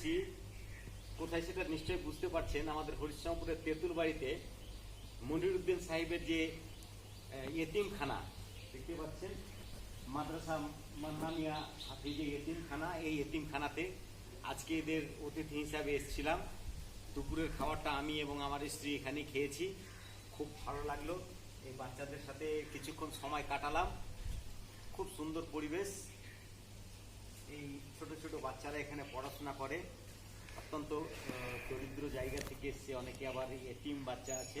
এসেছি কোথায় সেটা নিশ্চয়ই বুঝতে পারছেন। আমাদের হরিশ্চন্দ্রপুরের তেঁতুল বাড়িতে মনিরুদ্দিন সাহেবের যে আহ, ইয়েতিমখানা দেখতে পাচ্ছেন? মাদ্রাসা মান্নামিয়া হাফিজে ইয়েতিমখানা এই এতিমখানাতে আজকে এদের অতিথি হিসাবে এসেছিলাম। দুপুরের খাবারটা আমি এবং আমার স্ত্রী এখানে খেয়েছি। খুব ভালো লাগল। এই বাচ্চাদের সাথে কিছুক্ষণ সময় কাটালাম। খুব সুন্দর পরিবেশ। এই ছোট ছোট বাচ্চারা এখানে পড়াশোনা করে। অত্যন্ত দরিদ্র জায়গা থেকে এসছে। অনেকে আবার টিম বাচ্চা আছে।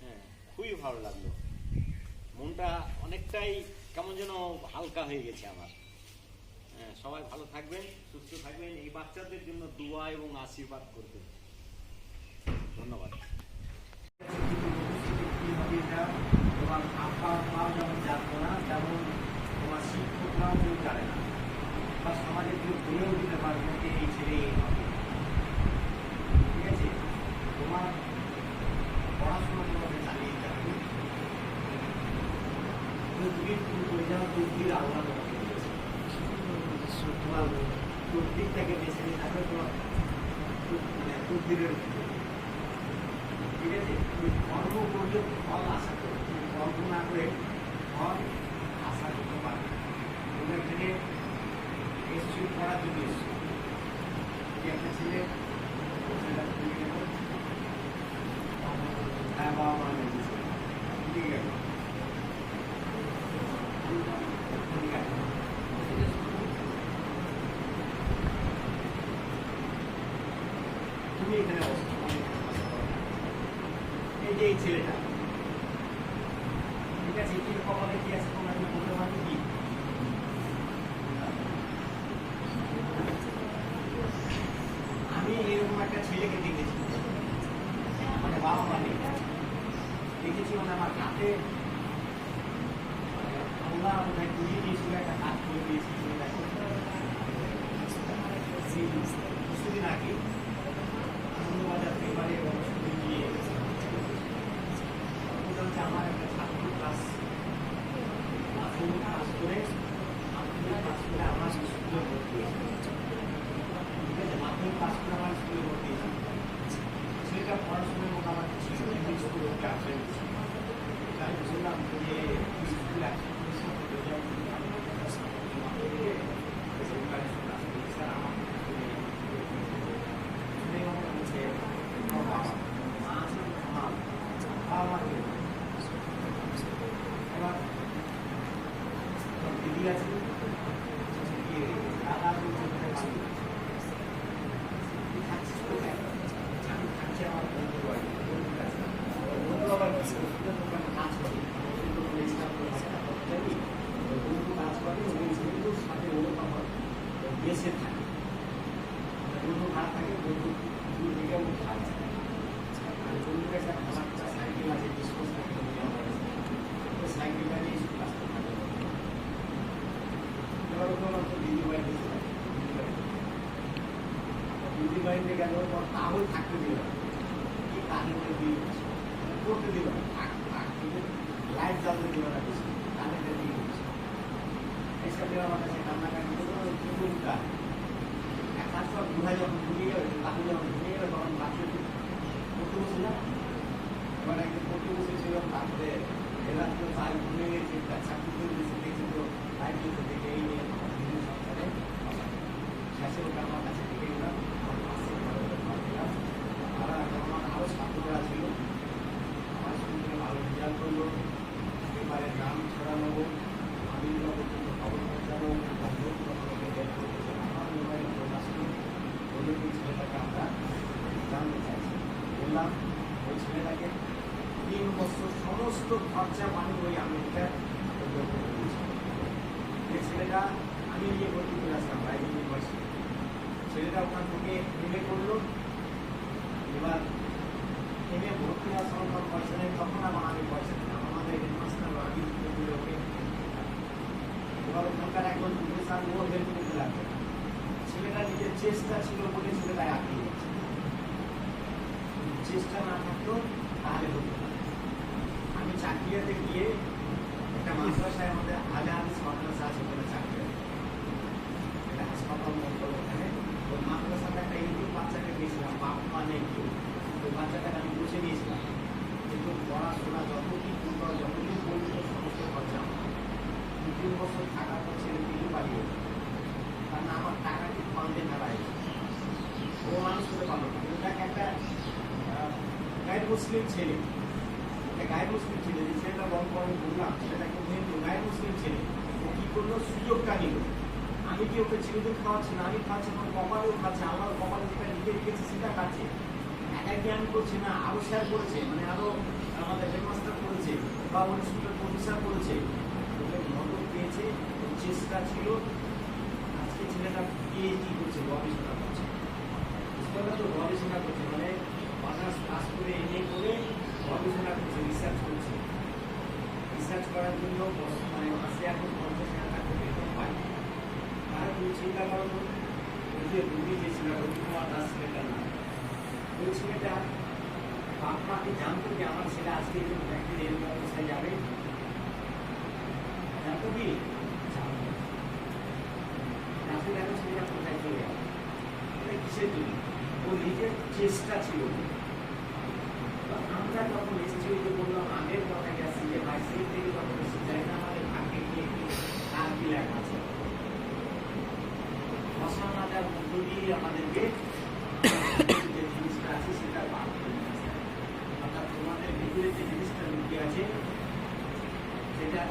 হ্যাঁ খুবই ভালো লাগল। মনটা অনেকটাই কেমন যেন হালকা হয়ে গেছে আমার। হ্যাঁ, সবাই ভালো থাকবেন সুস্থ থাকবেন। এই বাচ্চাদের জন্য দোয়া এবং আশীর্বাদ করবেন। ধন্যবাদ। তোমার আব্বা মাও যেমন জানতো না তেমন তোমার শিক্ষকরাও কেউ জানে না। বা সমাজে কেউ বলেও দিতে পারবে যে এই ছেলে এই হবে। ঠিক আছে? তোমার পড়াশোনা তোমাকে চালিয়ে যেতে তুমি তুমি তুমি করে যাও তদ্বির আল্লাহ তোমাকে তোমার তদ্বিরটাকে বেছে নিতে হবে তোমার মানে ঠিক আছে? তুমি কর্ম করলে ফল আশা করো। না করে ফল আশা করতে পারবে তুমি এসছি পড়ার জন্য এসছি একটা ছেলে মেরেছে ঠিক আছে ঠিক আছে তুমি এখানে বসো এই যে এই ছেলেটা ঠিক আছে কি কপালে কি আছে তোমরা কি বলতে পারবে কি আমি এরকম একটা ছেলেকে দেখেছি। মানে বাবা মা নেই দেখেছি মানে আমার হাতে আল্লাহ বোধহয় কুড়িয়ে দিয়েছিল, একটা কিছুদিন আগে পেপারে Kathleen. দিতে বাড়িতে গেল তাহলে থাকতে দিল কি কারেন্টে দিয়ে দিল লাইট জ্বালতে দিল না বেশি কারেন্টে দিয়ে দিচ্ছে এসে দিয়ে আমার কাছে কান্নাকাটি যখন ঘুরিয়ে যাবে তাহলে যখন তারপরে এবার তো ঘুরে গেছে চাকরি করে দিয়েছে দেখছি তো লাইট জ্বলতে দেখে এই নিয়ে শেষে আমার কাছে থেকে গেলাম আমার পাশে ঘরে ওটা ঘর দিলাম আর এখন আমার আরও ছাত্ররা ছিল। আমার স্কুল ভালো রেজাল্ট করল। পেপারে নাম ছড়ানো আমি পর্যন্ত খবর পৌঁছানো বন্ধুকে বের করতেছে আমার মোবাইল প্রকাশ করি বলে এই ছেলেটাকে আমরা জানতে চাইছি। বললাম, ওই ছেলেটাকে তিন বছর সমস্ত খরচা পানি ওই করে ছেলেটা আমি ভর্তি করে আসলাম, বাইরে ইউনিভার্সিটি ছেলেটা ওখান থেকে এমএ করল। এবার এমএ ভর্তি হওয়ার সময় যখন পয়সা নেই তখন আমার আমি পয়সা দিলাম। আমাদের হেডমাস্টার আমি দিতে ওকে। এবার ওখানকার একজন প্রফেসর ও হেল্প করতে লাগবে ছেলেটা নিজের চেষ্টা ছিল বলে ছেলেটা আটকে গেছে। চেষ্টা না থাকতো তাহলে হতো আমি চাকরিয়াতে গিয়ে একটা মাদ্রাসায় আমাদের হাদিস মাদ্রাসা আছে ওখানে চাকরি হাসপাতাল মন্ডল ওখানে। একটা বাচ্চাকে দিয়েছিলাম বাপ আমি বুঝে পড়াশোনা সমস্ত খরচা বছর ছেলে। কারণ আমার ফান্ডে ও মানুষ হতে একটা গায়ে ছেলে ছেলেটা বন্ধ করে বললাম সেটা কিন্তু ছেলে কী করল? সুযোগটা নিল। আমি কি ওকে চিরদিন খাওয়াচ্ছি না, আমি খাচ্ছি, আমার কপালেও খাচ্ছে, আমার কপালে যেটা লিখে রেখেছি সেটা খাচ্ছে। একাই জ্ঞান করছে না, আরও শেয়ার করেছে মানে আরও আমাদের হেডমাস্টার করেছে, বা ওই স্কুলের প্রফেসর করেছে। ওকে মদত পেয়েছে, চেষ্টা ছিল। আজকে ছেলেটা পিএইচডি করছে, গবেষণা করছে। স্কুলে তো গবেষণা করছে মানে অনার্স পাস করে এমএ করে গবেষণা করছে রিসার্চ করছে। রিসার্চ করার জন্য মানে মাসে এখন পঞ্চাশ হাজার টাকা বেতন পায়। তুমি চিন্তা ওই যে যে ওই আমার অবস্থায় যাবে কি ও নিজের চেষ্টা ছিল তো আমরা যখন এসেছি ওই যে বললাম আগের কথা গেছি যে ভাই সেই থেকে যখন এসে যাই না আমাদের ভাগ্যে গিয়ে কি কার কি লেখা আছে অসামাজার মধ্য দিয়ে আমাদেরকে যে জিনিসটা আছে সেটা তোমাদের আছে সেটা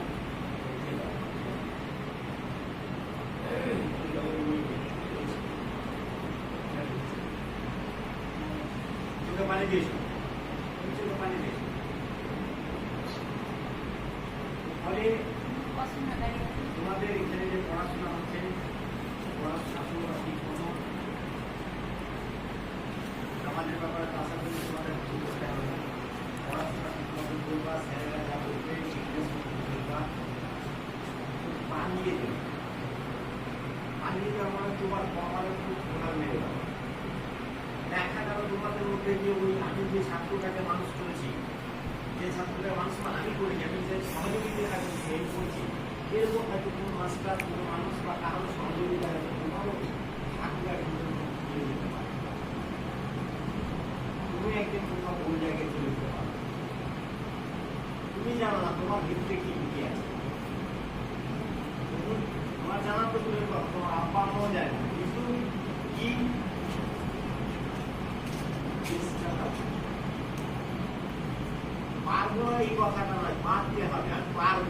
এখানে যে পড়াশোনা হচ্ছে পড়াশোনা তোমরা তোমার কপালে খুব ঘোড়া মেরে দেখা গেল তোমাদের মধ্যে যে ওই আমি যে ছাত্রটাকে মানুষ করেছি, যে ছাত্রটা মানুষ মানে আমি করি আমি যে সহযোগিতা আমি হেল্প করছি এরকম হয়তো কোনো মাস্টার, কোনো মানুষ বা কারও সহযোগিতা হয়তো তোমারও থাকবে কিন্তু দিয়ে দিতে পারে তুমি একদিন কোথাও কোন জায়গায় চলে যেতে পারো তুমি জানো না তোমার ভিতরে কি লুকিয়ে আছে তুমি তোমার জানা তো দূরের কথা তোমার আব্বা আম্মাও যায় না কিন্তু কি চেষ্টা আছে। পারব না এই কথাটা নয় পারতে হবে আমি পারব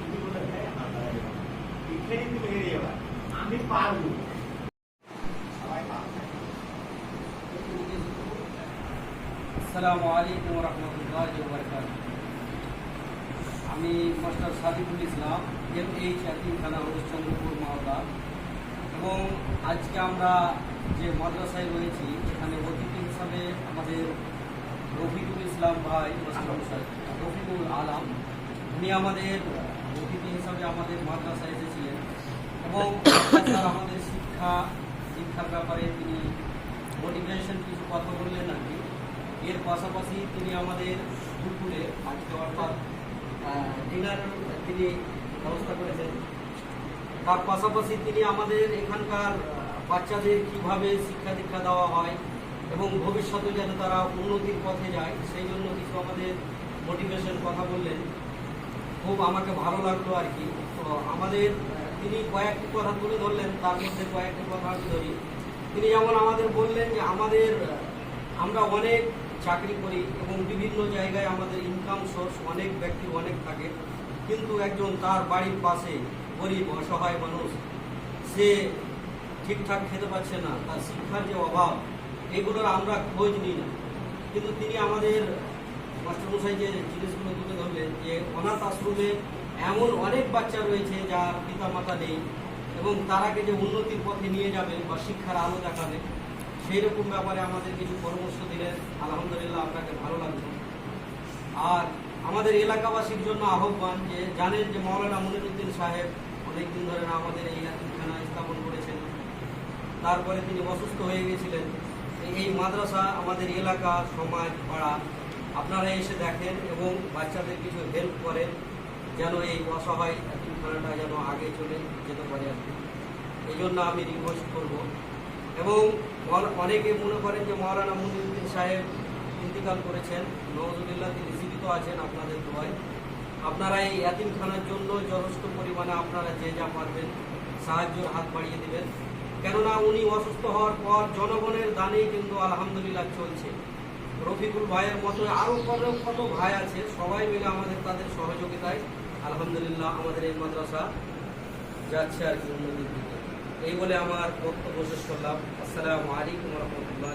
তুমি বলে হ্যাঁ আল্লাহ এখানে তুমি হেরে যাবা আমি পারব সবাই পারবে আসসালামু আলাইকুম রহমতুল্লাহ আমি master Sadikul Islam M H খানা হরিশ্চন্দ্রপুর মহল্লা এবং আজকে আমরা যে মাদ্রাসায় রয়েছি, এখানে অতিথি হিসাবে আমাদের রফিকুল ইসলাম ভাই, রফিকুল আলম, উনি আমাদের অতিথি হিসাবে আমাদের মাদ্রাসায় এসেছিলেন। এবং আমাদের শিক্ষা, শিক্ষার ব্যাপারে তিনি মোটিভেশন কিছু কথা বললেন আর কি। এর পাশাপাশি তিনি আমাদের দুপুরে আজকে অর্থাৎ ডিনার তিনি ব্যবস্থা করেছেন। তার পাশাপাশি তিনি আমাদের এখানকার বাচ্চাদের কীভাবে শিক্ষা দীক্ষা দেওয়া হয় এবং ভবিষ্যতে যেন তারা উন্নতির পথে যায়, সেই জন্য কিছু আমাদের মোটিভেশন কথা বললেন। খুব আমাকে ভালো লাগল আর কি। তো আমাদের তিনি কয়েকটি কথা তুলে ধরলেন, তার মধ্যে কয়েকটি কথা আমি ধরি। তিনি যেমন আমাদের বললেন যে, আমাদের আমরা অনেক চাকরি করি এবং বিভিন্ন জায়গায় আমাদের ইনকাম সোর্স অনেক ব্যক্তি অনেক থাকে। কিন্তু একজন তার বাড়ির পাশে গরিব, অসহায় মানুষ, সে ঠিকঠাক খেতে পাচ্ছে না, তার শিক্ষার যে অভাব, এগুলোর আমরা খোঁজ নিই না। কিন্তু তিনি আমাদের মাস্টারমশাই যে জিনিসগুলো তুলে ধরলেন, যে অনাথ আশ্রমে এমন অনেক বাচ্চা রয়েছে যার পিতা মাতা নেই এবং তারাকে যে উন্নতির পথে নিয়ে যাবে বা শিক্ষার আলো দেখাবে সেই রকম ব্যাপারে আমাদের কিছু পরামর্শ দিলেন। আলহামদুলিল্লাহ আপনাকে ভালো লাগল। আর আমাদের এলাকাবাসীর জন্য আহ্বান যে, জানেন যে মৌলানা মনিরুদ্দিন সাহেব অনেকদিন ধরে আমাদের এই এতিমখানা স্থাপন করেছেন। তারপরে তিনি অসুস্থ হয়ে গেছিলেন। এই- মাদ্রাসা আমাদের এলাকা, সমাজ, পাড়া, আপনারা এসে দেখেন এবং বাচ্চাদের কিছু হেল্প করেন যেন এই অসহায় এতিমখানাটা যেন আগে চলে যেতে পারে আর কি। এই জন্য আমি রিকোয়েস্ট করব এবং অনেকে মনে করেন যে মৌলানা মনিরুদ্দিন সাহেব ইন্তিকাল করেছেন। নওয়াজুল্লাহ তিনি জীবিত আছেন আপনাদের দোয়ায়। আপনারা এই এতিমখানার জন্য যথেষ্ট পরিমাণে আপনারা যে যা পারবেন সাহায্যের হাত বাড়িয়ে দেবেন। কেননা উনি অসুস্থ হওয়ার পর জনগণের দানেই কিন্তু আলহামদুলিল্লাহ চলছে। রফিকুল ভাইয়ের মতো আরও কত কত ভাই আছে, সবাই মিলে আমাদের তাদের সহযোগিতায় আলহামদুলিল্লাহ আমাদের এই মাদ্রাসা যাচ্ছে আর কি উন্নতির দিকে। এই বলে আমার বক্তব্য শেষ করলাম। আসসালামু আলাইকুম রহমতুল্লাহ